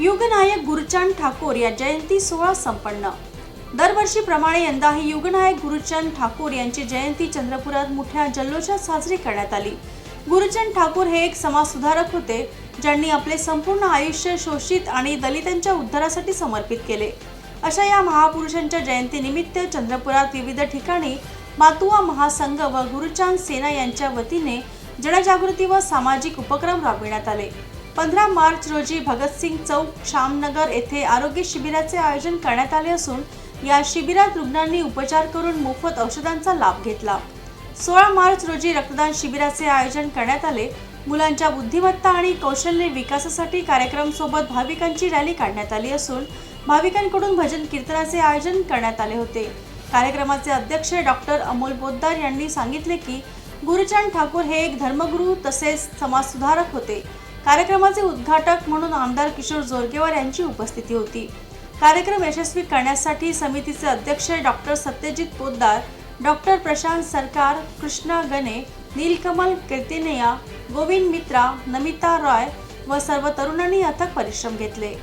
युगनायक गुरुचंद ठाकूर या जयंती सोहळा संपन्न. दरवर्षीप्रमाणे यंदाही युगनायक गुरुचंद ठाकूर यांची जयंती चंद्रपुरात मोठ्या जल्लोषात साजरी करण्यात आली. गुरुचंद ठाकूर हे एक समाजसुधारक होते ज्यांनी आपले संपूर्ण आयुष्य शोषित आणि दलितांच्या उद्धारासाठी समर्पित केले. अशा या महापुरुषांच्या जयंतीनिमित्त चंद्रपुरात विविध ठिकाणी मातुआ महासंघ व गुरुचांद सेना यांच्या वतीने जनजागृती व सामाजिक उपक्रम राबविण्यात आले. पंधरा मार्च रोजी भगतसिंग चौक शामनगर येथे आरोग्य शिबिराचे आयोजन करण्यात आले असून या शिबिरात रुग्णांनी उपचार करून मोफत औषधांचा लाभ घेतला. सोळा मार्च रोजी रक्तदान शिबिराचे आयोजन करण्यात आले. मुलांच्या बुद्धिमत्ता आणि कौशल्य विकासासाठी कार्यक्रम सोबत भाविकांची रॅली काढण्यात आली असून भाविकांकडून भजन कीर्तनाचे आयोजन करण्यात आले होते. कार्यक्रमाचे अध्यक्ष डॉक्टर अमोल पोद्दार यांनी सांगितले की गुरुचंद ठाकूर हे एक धर्मगुरू तसेच समाजसुधारक होते. कार्यक्रमाचे उद्घाटक म्हणून आमदार किशोर जोरगेवार यांची उपस्थिती होती. कार्यक्रम यशस्वी करण्यासाठी समितीचे अध्यक्ष डॉक्टर सत्यजित पोद्दार डॉक्टर प्रशांत सरकार कृष्णा गणे नीलकमल कीर्तिनेया गोविंद मित्रा नमिता रॉय व सर्व तरुणांनी अथक परिश्रम घेतले.